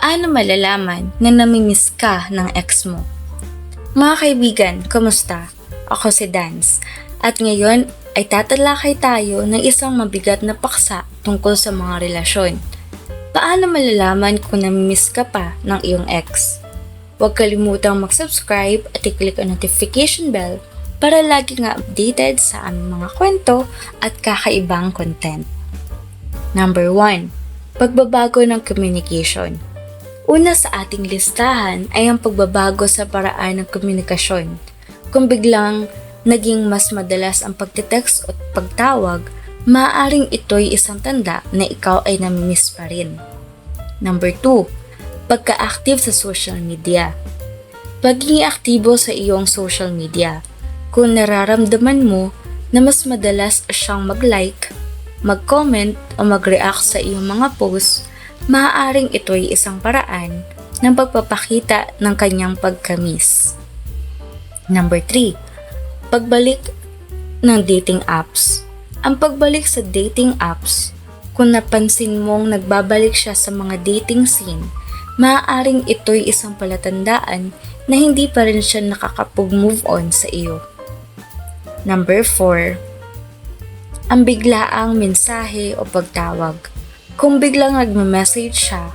Paano malalaman na namimiss ka ng ex mo? Mga kaibigan, kumusta? Ako si Dance. At ngayon ay tatalakay tayo ng isang mabigat na paksa tungkol sa mga relasyon. Paano malalaman kung namimiss ka pa ng iyong ex? Huwag kalimutang mag-subscribe at i-click ang notification bell para lagi nga updated sa aming mga kwento at kakaibang content. Number 1. Pagbabago ng communication. Una sa ating listahan ay ang pagbabago sa paraan ng komunikasyon. Kung biglang naging mas madalas ang pagtitext at pagtawag, maaaring ito'y isang tanda na ikaw ay namimiss pa rin. Number 2. Pagka-active sa social media. Pagiging aktibo sa iyong social media. Kung nararamdaman mo na mas madalas siyang mag-like, mag-comment o mag-react sa iyong mga posts, maaaring ito'y isang paraan ng pagpapakita ng kanyang pagkamis. Number 3. Pagbalik ng dating apps. Ang pagbalik sa dating apps, kung napansin mong nagbabalik siya sa mga dating scene, maaaring ito'y isang palatandaan na hindi pa rin siya nakakapag-move on sa iyo. Number 4 ang biglaang mensahe o pagtawag. Kung biglang nagme-message siya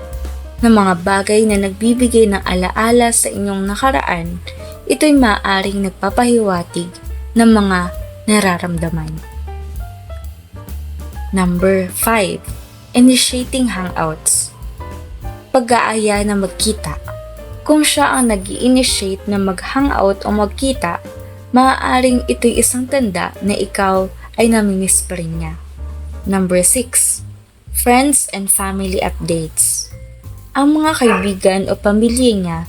ng mga bagay na nagbibigay ng alaala sa inyong nakaraan, ito'y maaaring nagpapahiwatig ng mga nararamdaman. Number 5. Initiating hangouts. Pag-aaya na magkita. Kung siya ang nag initiate na mag-hangout o magkita, maaaring ito'y isang tanda na ikaw ay namimiss pa rin niya. Number 6. Friends and family updates. Ang mga kaibigan o pamilya niya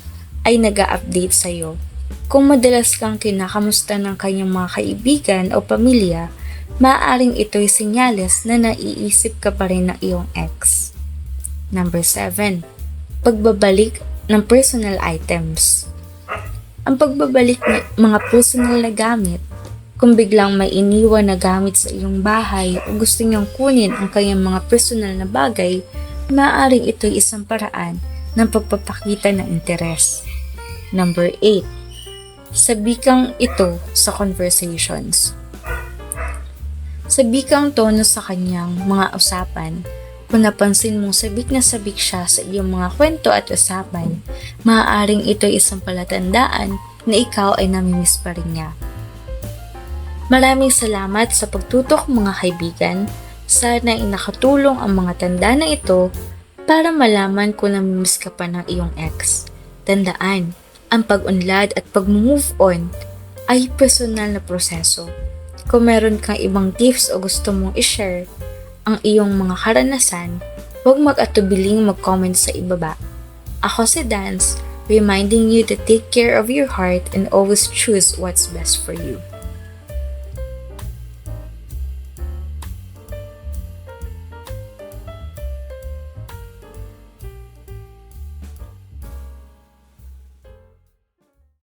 ay nag update sa iyo. Kung madalas kang kinakamusta ng kanyang mga kaibigan o pamilya, maaaring ito'y senyales na naiisip ka pa rin ng iyong ex. Number 7. Pagbabalik ng personal items. Ang pagbabalik ng mga personal na gamit kung biglang may iniwan na gamit sa iyong bahay o gusto niyang kunin ang kanyang mga personal na bagay, maaaring ito'y isang paraan ng pagpapakita ng interes. Number 8. Sabikang ito sa conversations. Sabikang tono sa kanyang mga usapan. Kung napansin mong sabik na sabik siya sa iyong mga kwento at usapan, maaaring ito'y isang palatandaan na ikaw ay namimiss pa rin niya. Maraming salamat sa pagtutok mga kaibigan. Sana ay nakatulong ang mga tanda na ito para malaman kung namimiss ka pa ng iyong ex. Tandaan, ang pag-unlad at pag-move on ay personal na proseso. Kung meron kang ibang tips o gusto mong i-share ang iyong mga karanasan, huwag mag-atubiling mag-comment sa ibaba. Ako si Dance, reminding you to take care of your heart and always choose what's best for you.